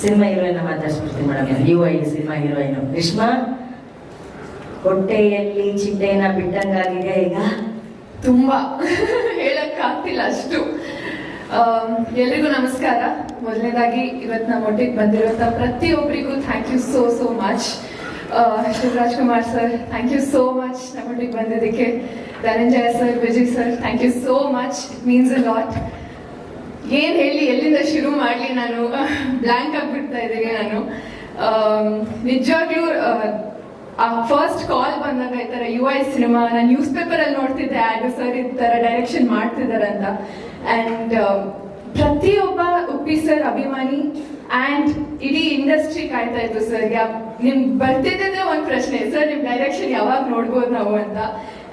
Cinema heroine ಮಾತಾಡ್ಸ್ಬಿಡ್ತೀನಿ madam U I cinema heroine. Reshma ಹೊಟ್ಟೆಯಲ್ಲಿ ಚಿಟ್ಟೆನ ಬಿಟ್ಟಂಗಾಗಿದೆ ಈಗ? ತುಂಬಾ. ಹೇಳಕ್ಕಾಗ್ತಿಲ್ಲ ಅಷ್ಟು. ಎಲ್ರಿಗೂ ನಮಸ್ಕಾರ. ಮೊದಲನೇದಾಗಿ, ಇವತ್ತು ನಮ್ಮ ಒಟ್ಟಿಗೆ ಬಂದಿರುವಂತ ಪ್ರತಿಯೊಬ್ಬರಿಗೂ thank you so so much Shivaraj Kumar sir thank you so much ನಮ್ಮ ಒಟ್ಟಿಗೆ ಬಂದಿದ್ದಕ್ಕೆ. Dhananjaya sir Vijay sir thank you so much it means a lot ಏನ್ ಹೇಳಿ ಎಲ್ಲಿಂದ ಶುರು ಮಾಡ್ಲಿ ನಾನು? ಬ್ಲಾಂಕ್ ಆಗ್ಬಿಡ್ತಾ ಇದ್ದೀನಿ ನಾನು. ಆಮ್, ನಿಜವಾಗ್ಲೂ ಆ ಫಸ್ಟ್ ಕಾಲ್ ಬಂದಾಗ ಈ ತರ ಯು ಐ ಸಿನಿಮಾ ನಾನು ನ್ಯೂಸ್ ಪೇಪರ್ ಅಲ್ಲಿ ನೋಡ್ತಿದ್ದೆ. ಅದು ಸರ್ ಈ ತರ ಡೈರೆಕ್ಷನ್ ಮಾಡ್ತಿದ್ದಾರೆ ಅಂತ. ಅಂಡ್ ಪ್ರತಿಯೊಬ್ಬ ಉಪ್ಪಿ ಸರ್ ಅಭಿಮಾನಿ ಅಂಡ್ ಇಡೀ ಇಂಡಸ್ಟ್ರಿ ಕಾಯ್ತಾ ಇತ್ತು ಸರ್ ನಿಮ್ ಬರ್ತಿದ್ದಂದ್ರೆ ಒಂದ್ ಪ್ರಶ್ನೆ. ಸರ್ ನಿಮ್ ಡೈರೆಕ್ಷನ್ ಯಾವಾಗ ನೋಡ್ಬೋದು ನಾವು ಅಂತ.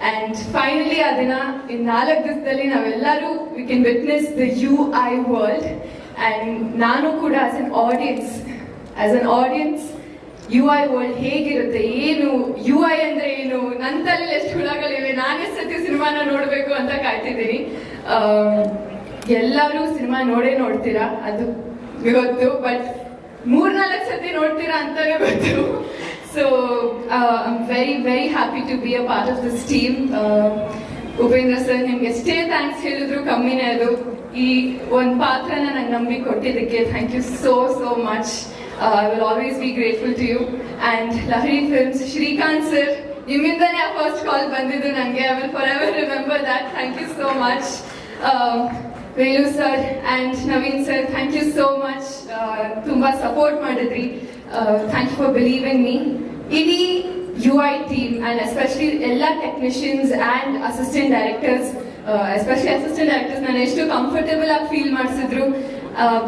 ಅಂಡ್ ಫೈನಲಿ ಆ ದಿನ ಈ ನಾಲ್ಕು ದಿವಸದಲ್ಲಿ ನಾವೆಲ್ಲರೂ we can witness the U I world and ನಾನು ಕೂಡ as an audience as an audience U I world ಹೇಗಿರುತ್ತೆ, ಏನು ಯು ಐ ಅಂದ್ರೆ ಏನು ನನ್ನ ತಲೆಯಲ್ಲಿ ಎಷ್ಟು ಹುಳಗಳಿವೆ, ನಾನೇ ಸತಿ ಸಿನಿಮಾನ ನೋಡಬೇಕು ಅಂತ ಕಾಯ್ತಿದ್ದೀನಿ. ಎಲ್ಲರೂ ಸಿನಿಮಾ ನೋಡೇ ನೋಡ್ತೀರಾ, ಅದು ಗೊತ್ತು ಬಟ್ ಮೂರ್ನಾಲ್ಕು ಸತಿ ನೋಡ್ತೀರಾ ಅಂತಾನೆ ಗೊತ್ತು. I'm very happy to to be part part this team. Team Upendra sir ನಿಮ್ಗೆ ಎಷ್ಟೇ ಥ್ಯಾಂಕ್ಸ್ ಹೇಳಿದ್ರು ಕಮ್ಮಿನೇ ಅದು. ಈ ಒಂದು ಪಾತ್ರನ ನಂಗೆ ನಂಬಿ ಕೊಟ್ಟಿದ್ದಕ್ಕೆ thank you so so much I will always be grateful to you and Lahari films Shrikant sir ನಿಮ್ಮಿಂದನೇ ಆ ಫಸ್ಟ್ ಕಾಲ್ ಬಂದಿದ್ದು ನನಗೆ I will forever remember that thank you so much Velu sir and Naveen sir thank you so much ತುಂಬ support ಮಾಡಿದ್ರಿ. Thank you for believing me ಇಡೀ U I team and especially ಎಲ್ಲ technicians and assistant directors especially assistant directors ನಾನು ಎಷ್ಟು comfortable ಆಗಿ feel ಮಾಡಿಸಿದ್ರು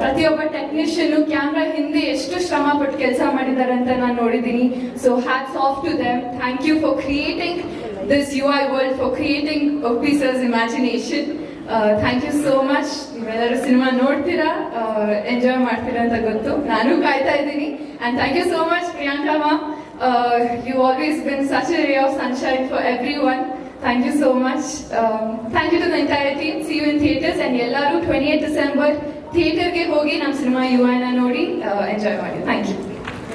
ಪ್ರತಿಯೊಬ್ಬ technician camera ಹಿಂದೆ ಎಷ್ಟು ಶ್ರಮ ಪಟ್ಟು ಕೆಲಸ ಮಾಡಿದ್ದಾರೆ ಅಂತ ನಾನು ನೋಡಿದ್ದೀನಿ. So hats off to them thank you for creating this U I world for creating pieces imagination thank you so much ನೀವೆಲ್ಲರೂ ಸಿನಿಮಾ ನೋಡ್ತೀರಾ? ಎಂಜಾಯ್ ಮಾಡ್ತೀರಾ ಅಂತ ಗೊತ್ತು. ನಾನು ಕಾಯ್ತಾ ಇದ್ದೀನಿ. And thank you so much Priyanka ಮಾ you always bin such a ray of sunshine for everyone thank you so much thank you to the entire team see you in theatres and ಎಲ್ಲರೂ twenty eight December ಥಿಯೇಟರ್ಗೆ ಹೋಗಿ ನಮ್ಮ cinema ಯುವನ ನೋಡಿ enjoy ಮಾಡಿ. Thank you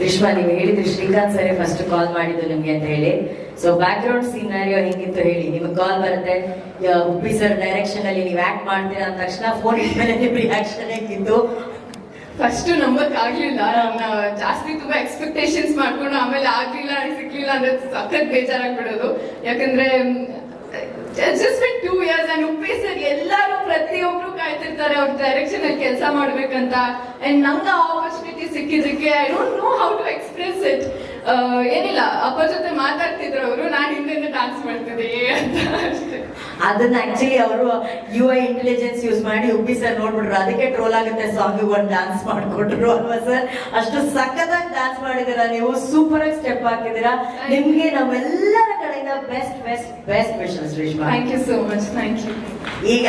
Reshma ನೀವು ಹೇಳಿದ್ರಿ Srikanth sir first call ಮಾಡಿದ್ದು ನಿಮ್ಗೆ ಅಂತ ಹೇಳಿ. ಸೊ ಬ್ಯಾಕ್ ಗ್ರೌಂಡ್ ಸೀನಾರಿಯೋ ಹೆಂಗಿತ್ತು ಹೇಳಿ. ನಿಮ್ಗೆ ಕಾಲ್ ಬರುತ್ತೆ. ಉಪ್ಪಿ ಸರ್ ಡೈರೆಕ್ಷನ್ ಅಲ್ಲಿ ನೀವು ಆಕ್ಟ್ ಮಾಡ್ತೀರಾ ಅಂದ ತಕ್ಷಣ ಫೋನ್ ಇಟ್ಮೇಲೆ ನಿಮ್ ರಿಯಾಕ್ಷನ್ ಹೆಂಗಿತ್ತು? ಫಸ್ಟ್ ನಂಬಕ್ ಆಗ್ಲಿಲ್ಲ ಜಾಸ್ತಿ ತುಂಬಾ ಎಕ್ಸ್ಪೆಕ್ಟೇಷನ್ಸ್ ಮಾಡ್ಕೊಂಡು ಆಮೇಲೆ ಆಗ್ಲಿಲ್ಲ, ಸಿಗ್ಲಿಲ್ಲ ಅಂದ್ರೆ ಸಖತ್ ಬೇಜಾರಾಗ್ಬಿಡೋದು. ಯಾಕಂದ್ರೆ just two years and Uppi sir ಎಲ್ಲರೂ ಪ್ರತಿಯೊಬ್ರು ಕಾಯ್ತಿರ್ತಾರೆ ಅವ್ರ ಡೈರೆಕ್ಷನ್ ಅಲ್ಲಿ ಕೆಲಸ ಮಾಡ್ಬೇಕಂತ. ಅಂಡ್ ನಂಗೆ opportunity ಸಿಕ್ಕಿದ್ದಕ್ಕೆ I don't know how to express it ಏನಿಲ್ಲ ಅಪ್ಪ ಜೊತೆ ಮಾತಾಡ್ತಿದ್ರು ಅವರು, ನಾನು ಹಿಂದೆ ಡಾನ್ಸ್ ಮಾಡ್ತಿದ್ದೆ ಅಂತ ಅಷ್ಟೇ. ಅದನ್ನ ಆಕ್ಚುಲಿ ಅವರು ಯು ಐ ಇಂಟೆಲಿಜೆನ್ಸ್ ಯೂಸ್ ಮಾಡಿ ಉಪ್ಪಿ ಸರ್ ನೋಡ್ಬಿಟ್ರು. ಅದಕ್ಕೆ ಟ್ರೋಲ್ ಆಗುತ್ತೆ ಸಾಂಗ್ ಒಂದು ಡಾನ್ಸ್ ಮಾಡ್ಕೊಟ್ರು ಅಲ್ವಾ ಸರ್ ಅಷ್ಟು ಸಖತ್ತಾಗಿ ಡಾನ್ಸ್ ಮಾಡಿದಿರ ನೀವು? ಸೂಪರ್ ಆಗಿ ಸ್ಟೆಪ್ ಹಾಕಿದಿರಾ ನಿಮ್ಗೆ ನಮ್ಮೆಲ್ಲರ ಕಡೆಯಿಂದ best best best wishes Reshma thank you so much thank you ಈಗ